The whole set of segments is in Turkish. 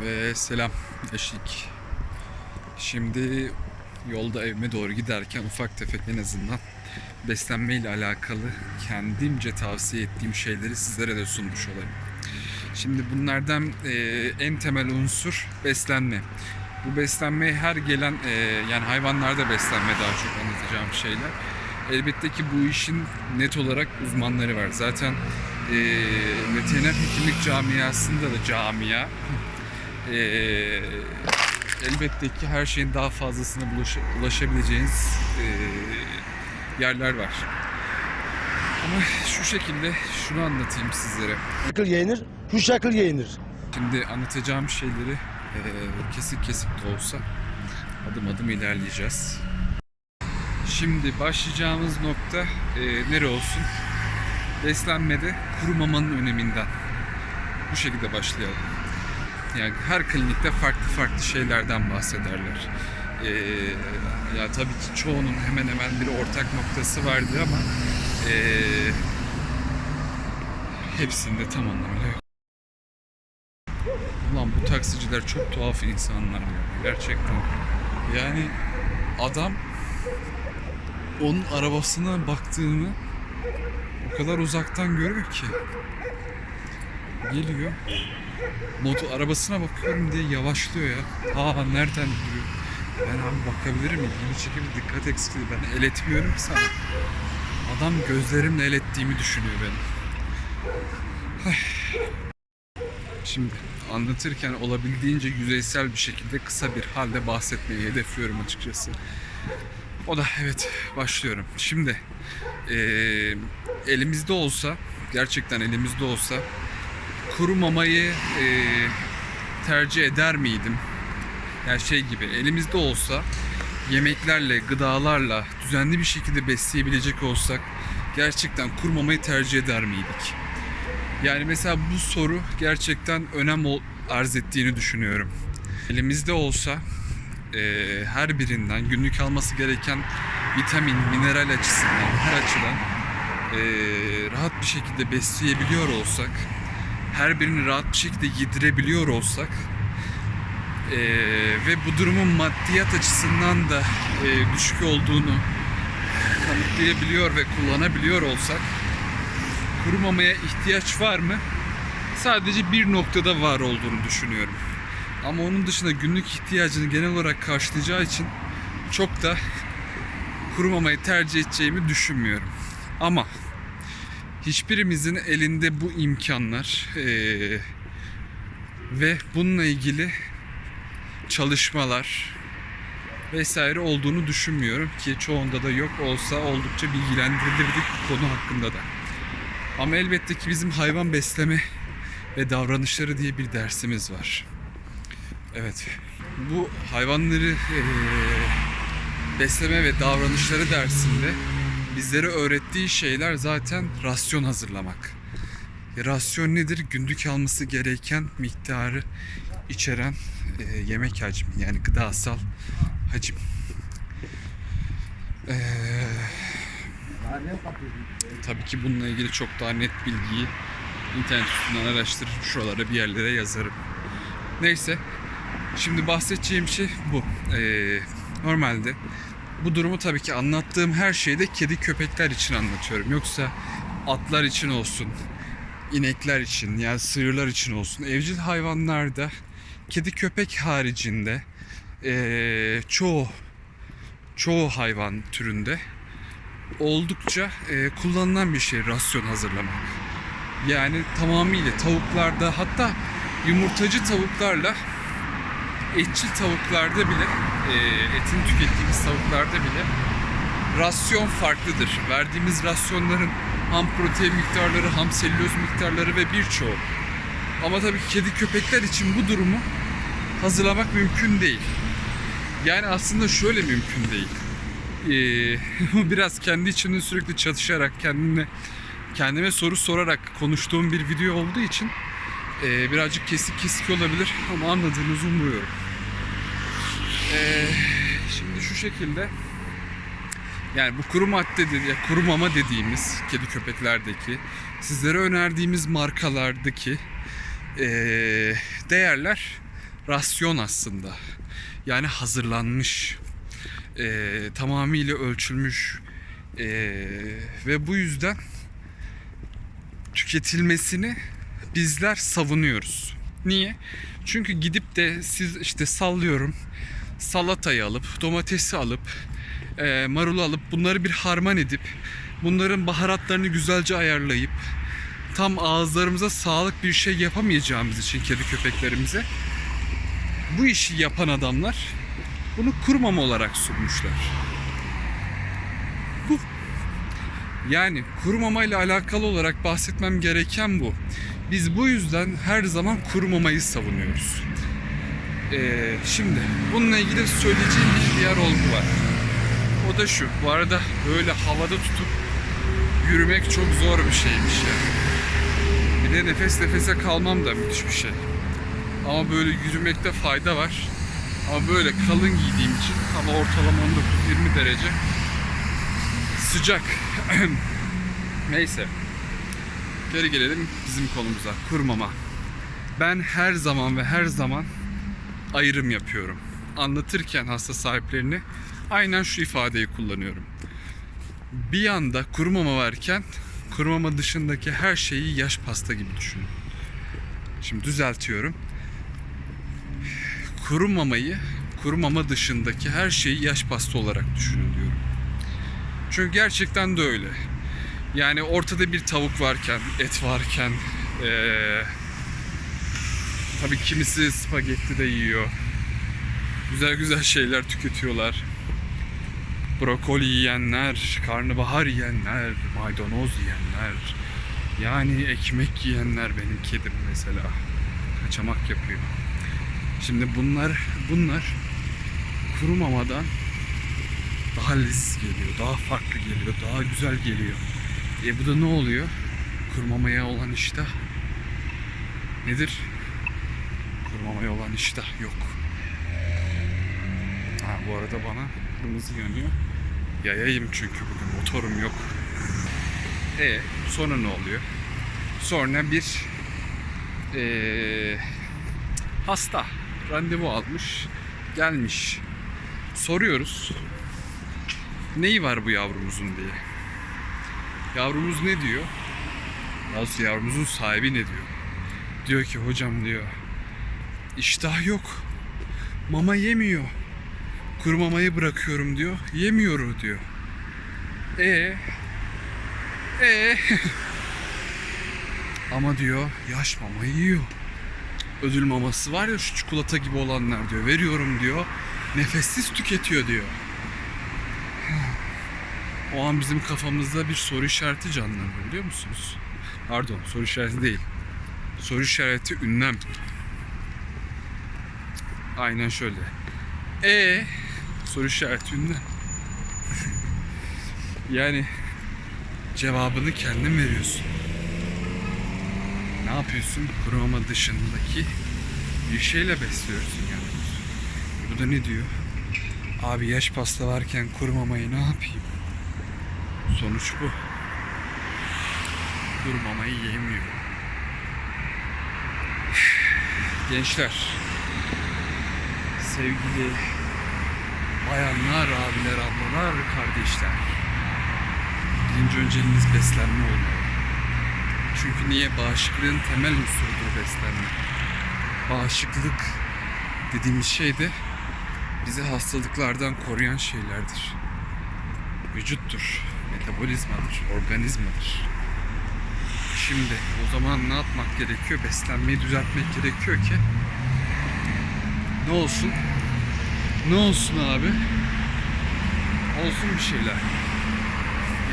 Ve selam eşlik. Şimdi yolda evime doğru giderken ufak tefek en azından beslenme ile alakalı kendimce tavsiye ettiğim şeyleri sizlere de sunmuş olayım. Şimdi bunlardan e, en temel unsur beslenme. Bu beslenmeye her gelen e, yani hayvanlarda beslenme daha çok anlatacağım şeyler. Elbette ki bu işin net olarak uzmanları var. Zaten e, veteriner hekimlik camiasında da camia ee, elbette ki her şeyin daha fazlasına bulaş- ulaşabileceğiniz ee, yerler var. Ama şu şekilde şunu anlatayım sizlere. şekil yayınır, şu şekil yayınır. Şimdi anlatacağım şeyleri ee, kesik kesik de olsa adım adım ilerleyeceğiz. Şimdi başlayacağımız nokta ee, nere olsun? Beslenmede kuru mamanın öneminden. Bu şekilde başlayalım. Yani her klinikte farklı farklı şeylerden bahsederler. Ee, ya tabii ki çoğunun hemen hemen bir ortak noktası vardır ama ee, hepsinde tam anlamıyla yok. Taksiciler çok tuhaf insanlar ya. Gerçekten. Yani adam onun arabasına baktığını o kadar uzaktan görüyor ki. Geliyor. Motor arabasına bakıyorum diye yavaşlıyor ya. Aa nereden duruyor? Ben abi bakabilirim ilgimi çekip dikkat eksikliği. Ben el etmiyorum ki sana. Adam gözlerimle el ettiğimi düşünüyor benim. Şimdi anlatırken olabildiğince yüzeysel bir şekilde kısa bir halde bahsetmeyi hedefliyorum açıkçası. O da evet başlıyorum. Şimdi eee, elimizde olsa gerçekten elimizde olsa kuru mamayı e, tercih eder miydim? Yani şey gibi elimizde olsa yemeklerle, gıdalarla düzenli bir şekilde besleyebilecek olsak gerçekten kuru mamayı tercih eder miydik? Yani mesela bu soru gerçekten önem arz ettiğini düşünüyorum. Elimizde olsa e, her birinden günlük alması gereken vitamin, mineral açısından, her açıdan e, rahat bir şekilde besleyebiliyor olsak her birini rahat bir şekilde yedirebiliyor olsak eee, ve bu durumun maddiyat açısından da eee, düşük olduğunu kanıtlayabiliyor ve kullanabiliyor olsak kuru mamaya ihtiyaç var mı? Sadece bir noktada var olduğunu düşünüyorum. Ama onun dışında günlük ihtiyacını genel olarak karşılayacağı için çok da kuru mamayı tercih edeceğimi düşünmüyorum. Ama hiçbirimizin elinde bu imkanlar eee, ve bununla ilgili çalışmalar vesaire olduğunu düşünmüyorum ki çoğunda da yok olsa oldukça bilgilendirilirdik bu konu hakkında da. Ama elbette ki bizim hayvan besleme ve davranışları diye bir dersimiz var. Evet. Bu hayvanları eee, besleme ve davranışları dersinde bizlere öğrettiği şeyler zaten rasyon hazırlamak. E, Rasyon nedir? Günlük alması gereken miktarı içeren e, yemek hacmi yani gıdasal hacim. Ee, tabii ki bununla ilgili çok daha net bilgiyi internet üstünden araştırıp şuralara bir yerlere yazarım. Neyse. Şimdi bahsedeceğim şey bu. Ee, normalde bu durumu tabii ki anlattığım her şeyde kedi köpekler için anlatıyorum. Yoksa atlar için olsun, inekler için yani sığırlar için olsun. Evcil hayvanlarda kedi köpek haricinde eee, çoğu çoğu hayvan türünde oldukça eee, kullanılan bir şey rasyon hazırlamak. Yani tamamıyla tavuklarda hatta yumurtacı tavuklarla etçil tavuklarda bile e, etin tükettiğimiz tavuklarda bile rasyon farklıdır. Verdiğimiz rasyonların ham protein miktarları, ham selüloz miktarları ve birçoğu. Ama tabii ki kedi köpekler için bu durumu hazırlamak mümkün değil. Yani aslında şöyle mümkün değil. Ee, biraz kendi içinde sürekli çatışarak kendime kendime soru sorarak konuştuğum bir video olduğu için e, birazcık kesik kesik olabilir ama anladığınızı umuyorum. Ee, şimdi şu şekilde yani bu kuru madde dedi, ya kuru mama dediğimiz kedi köpeklerdeki sizlere önerdiğimiz markalardaki eee, değerler rasyon aslında. Yani hazırlanmış, eee, tamamıyla ölçülmüş eee, ve bu yüzden tüketilmesini bizler savunuyoruz. Niye? Çünkü gidip de siz işte sallıyorum salatayı alıp domatesi alıp eee marulu alıp bunları bir harman edip bunların baharatlarını güzelce ayarlayıp tam ağızlarımıza sağlık bir şey yapamayacağımız için kedi köpeklerimize bu işi yapan adamlar bunu kurmama olarak sunmuşlar. Bu. Yani kurumamayla alakalı olarak bahsetmem gereken bu. Biz bu yüzden her zaman kurumamayı savunuyoruz. Ee, şimdi bununla ilgili söyleyeceğim bir diğer olgu var. O da şu. Bu arada böyle havada tutup yürümek çok zor bir şeymiş yani. Bir de nefes nefese kalmam da müthiş bir şey. Ama böyle yürümekte fayda var. Ama böyle kalın giydiğim için hava ortalama 19-20 derece sıcak. Neyse. Geri gelelim bizim konumuza. Kurmama. Ben her zaman ve her zaman ayrım yapıyorum. Anlatırken hasta sahiplerini aynen şu ifadeyi kullanıyorum. Bir yanda kuru mama varken kuru mama dışındaki her şeyi yaş pasta gibi düşünün. Şimdi düzeltiyorum. Kuru mamayı, kuru mama dışındaki her şeyi yaş pasta olarak düşünün diyorum. Çünkü gerçekten de öyle. Yani ortada bir tavuk varken, et varken, eee tabii kimisi spagetti de yiyor. Güzel güzel şeyler tüketiyorlar. Brokoli yiyenler, karnabahar yiyenler, maydanoz yiyenler. Yani ekmek yiyenler benim kedim mesela. Kaçamak yapıyor. Şimdi bunlar bunlar kuru mamadan daha leziz geliyor, daha farklı geliyor, daha güzel geliyor. E bu da ne oluyor? Kurmamaya olan iştah nedir? Kurmamaya olan iştah yok. Ha, bu arada bana kırmızı yanıyor. Yayayım çünkü bugün motorum yok. E sonra ne oluyor? Sonra bir eee, hasta randevu almış, gelmiş. Soruyoruz. Neyi var bu yavrumuzun diye. Yavrumuz ne diyor? Nasıl yavrumuzun sahibi ne diyor? Diyor ki hocam diyor. İştah yok. Mama yemiyor. Kuru mamayı bırakıyorum diyor. Yemiyor diyor. E e ama diyor yaş mama yiyor. Ödül maması var ya şu çikolata gibi olanlar diyor. Veriyorum diyor. Nefessiz tüketiyor diyor. O an bizim kafamızda bir soru işareti canlandı biliyor musunuz? Pardon soru işareti değil. Soru işareti ünlem. Aynen şöyle. E soru işareti ünlem. yani cevabını kendin veriyorsun. Yapıyorsun? Kuruma dışındaki bir şeyle besliyorsun yani. Bu da ne diyor? Abi yaş pasta varken kurumamayı ne yapayım? Sonuç bu. Kurumamayı yemiyor. Gençler, sevgili bayanlar, abiler, ablalar, kardeşler. Birinci önceliğiniz beslenme olmalı. Çünkü niye? Bağışıklığın temel unsurudur beslenme. Bağışıklık dediğimiz şey de bizi hastalıklardan koruyan şeylerdir. Vücuttur, metabolizmadır, organizmadır. Şimdi o zaman ne yapmak gerekiyor? Beslenmeyi düzeltmek gerekiyor ki ne olsun? Ne olsun abi? Olsun bir şeyler.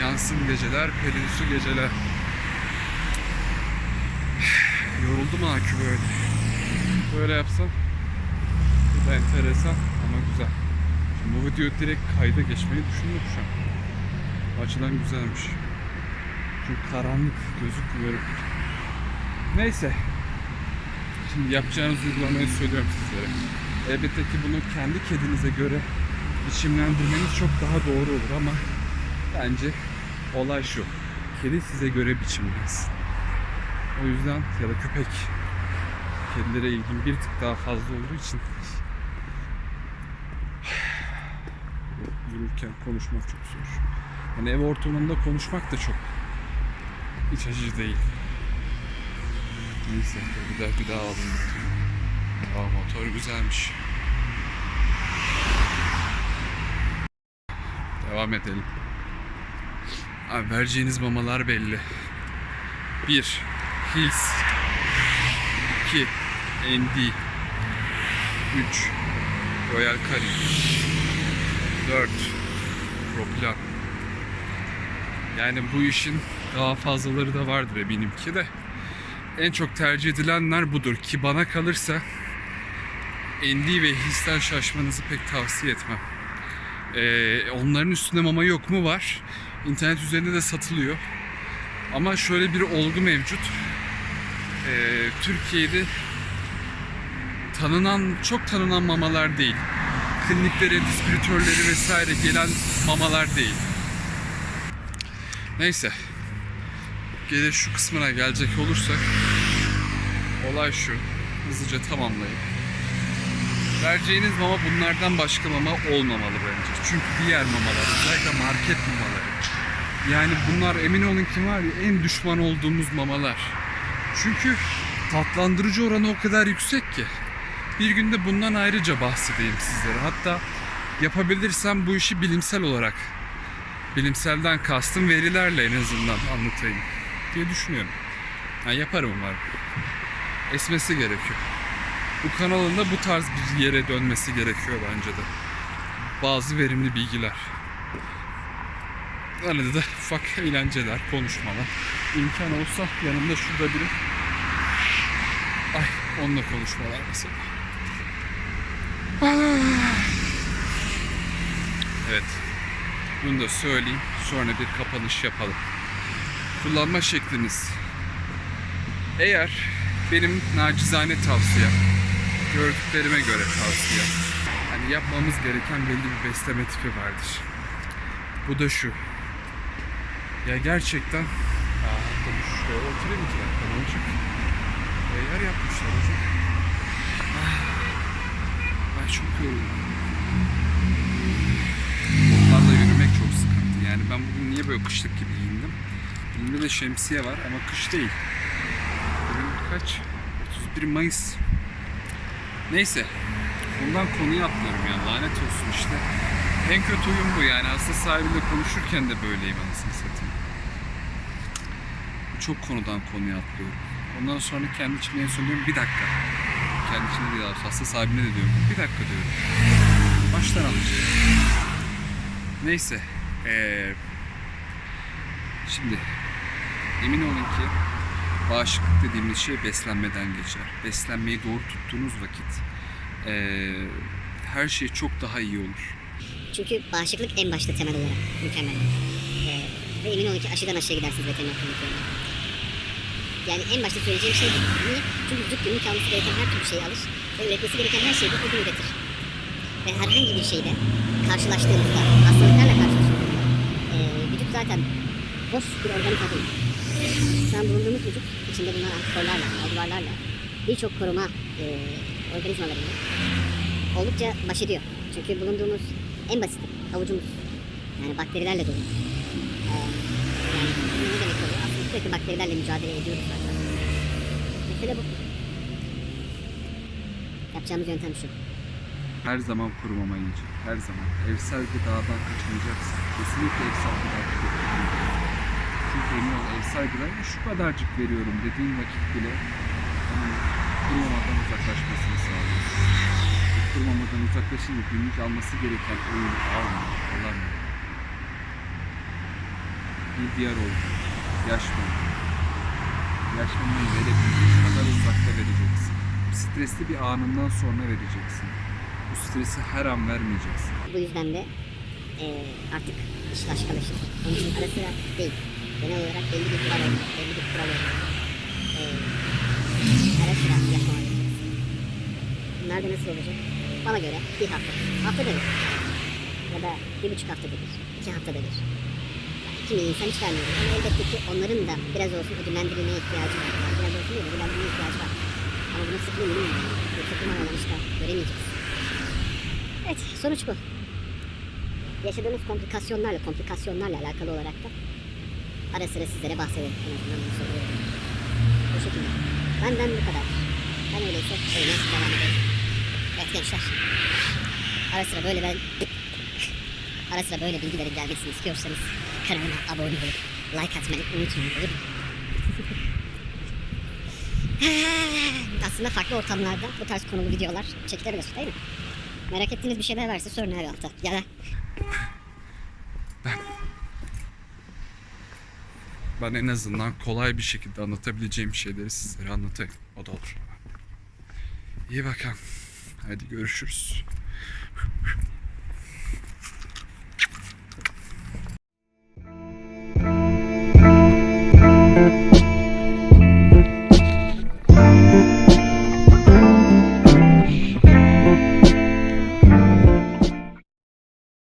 Yansın geceler, pelinsu geceler. Yoruldum akü böyle. Böyle yapsam bu da enteresan ama güzel. Şimdi bu videoyu direkt kayda geçmeyi düşündüm şu an. Açıdan güzelmiş. Çünkü karanlık gözükmüyor. Neyse. Şimdi yapacağınız uygulamayı söylüyorum sizlere. Elbette ki bunu kendi kedinize göre biçimlendirmeniz çok daha doğru olur ama bence olay şu. Kedi size göre biçimlensin. O yüzden ya da köpek kedilere ilgim bir tık daha fazla olduğu için yürürken konuşmak çok zor. Yani ev ortamında konuşmak da çok iç açıcı değil. Neyse bir daha bir daha alalım. Aa motor güzelmiş. Devam edelim. Abi vereceğiniz mamalar belli. 1. Hills 2. ND 3. Royal Curry 4. Propilan Yani bu işin daha fazlaları da vardır eminim de. En çok tercih edilenler budur ki bana kalırsa ND ve Hills'ten şaşmanızı pek tavsiye etmem. Ee, onların üstünde mama yok mu var. İnternet üzerinde de satılıyor. Ama şöyle bir olgu mevcut. Ee, Türkiye'de tanınan, çok tanınan mamalar değil. Kliniklere, distribütörleri vesaire gelen mamalar değil. Neyse. Gelir şu kısmına gelecek olursak olay şu. Hızlıca tamamlayayım. Vereceğiniz mama bunlardan başka mama olmamalı bence. Çünkü diğer mamalar, özellikle market mamaları. Yani bunlar emin olun ki var ya en düşman olduğumuz mamalar. Çünkü tatlandırıcı oranı o kadar yüksek ki. Bir günde bundan ayrıca bahsedeyim sizlere. Hatta yapabilirsem bu işi bilimsel olarak, bilimselden kastım verilerle en azından anlatayım diye düşünüyorum. Yani yaparım umarım. Esmesi gerekiyor. Bu kanalın da bu tarz bir yere dönmesi gerekiyor bence de. Bazı verimli bilgiler. Arada da ufak eğlenceler, konuşmalar. İmkan olsa yanımda şurada biri. Ay onunla konuşmalar mesela. Ah. Evet. Bunu da söyleyeyim. Sonra bir kapanış yapalım. Kullanma şekliniz. Eğer benim nacizane tavsiyem, gördüklerime göre tavsiye. Hani yapmamız gereken belli bir besleme tipi vardır. Bu da şu. Ya gerçekten Aa, tabii şuraya oturayım ki dakika ne olacak? Yer yapmışlar hocam. Ah, Ay çok yoruldum. Otlarla yürümek çok sıkıntı. Yani ben bugün niye böyle kışlık gibi giyindim? Elimde de şemsiye var ama kış değil. Bugün kaç? 31 Mayıs. Neyse. Bundan konuya atlıyorum ya. Lanet olsun işte. En kötü huyum bu yani. Hasta sahibiyle konuşurken de böyleyim anasını satayım. Çok konudan konuya atlıyorum. Ondan sonra kendi içimde en son diyorum bir dakika. Kendi içimde değil aslında hasta sahibine de diyorum. Bir dakika diyorum. Baştan alacağım. Neyse. Ee, şimdi emin olun ki bağışıklık dediğimiz şey beslenmeden geçer. Beslenmeyi doğru tuttuğunuz vakit ee, her şey çok daha iyi olur. Çünkü bağışıklık en başta temel olarak mükemmel. Ee, ve emin olun ki aşıdan aşıya gidersiniz veteriner kliniklerine. Yani en başta söyleyeceğim şey. Niye? Çünkü vücut günlük alması gereken her türlü şeyi alır ve üretmesi gereken her şeyi de o gün üretir. Ve herhangi bir şeyde karşılaştığınızda, hastalıklarla karşılaştığınızda ee, vücut zaten boş bir organizma değil. Şu an bulunduğumuz vücut içinde bulunan antikorlarla, alduvarlarla birçok koruma ee, organizmalarıyla oldukça baş ediyor. Çünkü bulunduğumuz en basit avucumuz. Yani bakterilerle dolu. Ee, yani bu ne demek oluyor? Aslında sürekli bakterilerle mücadele ediyoruz zaten. Mesele bu. Yapacağımız yöntem şu. Her zaman kuru mama yiyecek. Her zaman. Evsel gıdadan kaçınacaksın. Kesinlikle evsel gıda tüketmeyeceksin. Çünkü emin ol evsel gıdaya şu kadarcık veriyorum dediğin vakit bile onun kuru mamadan uzaklaşmasını sağlıyor. Bu Kuru mamadan uzaklaşınca günlük alması gereken öğün almıyor, alamıyor. Bir diğer olgu. Yaş mama. Yaş mamayı verebildiğin kadar uzakta vereceksin. Stresli bir anından sonra vereceksin. Bu stresi her an vermeyeceksin. Bu yüzden de eee, artık iş başkalaşır. Onun için ara sıra değil. Genel olarak belli bir kural olmalı. Belli bir kural olmalı. Eee, ara sıra gerekecek. Bunlar nasıl olacak? Bana göre bir hafta. Haftada bir. ya da bir buçuk haftada bir, iki haftada bir. Kimi insan hiç. Ama elbette ki onların da biraz olsun ödüllendirilmeye ihtiyacı var. Yani biraz olsun değil, ödüllendirilmeye ihtiyacı var. Ama bunun sıklığı minimum. Yoksa kumarlanan işte göremeyeceğiz. Evet, sonuç bu. Yaşadığımız komplikasyonlarla, komplikasyonlarla alakalı olarak da ara sıra sizlere bahsedelim. Bunu. Bu şekilde. Benden bu kadar. Ben öyleyse öyle devam edelim. Evet gençler. Ara sıra böyle ben ara sıra böyle bilgilerin gelmesini istiyorsanız kanalıma abone olup like atmayı unutmayın olur mu? Aslında farklı ortamlarda bu tarz konulu videolar çekilebilir değil mi? Merak ettiğiniz bir şeyler varsa sorun her alta. Ya da Ben en azından kolay bir şekilde anlatabileceğim şeyleri sizlere anlatayım. O da olur. İyi bakalım. Hadi görüşürüz.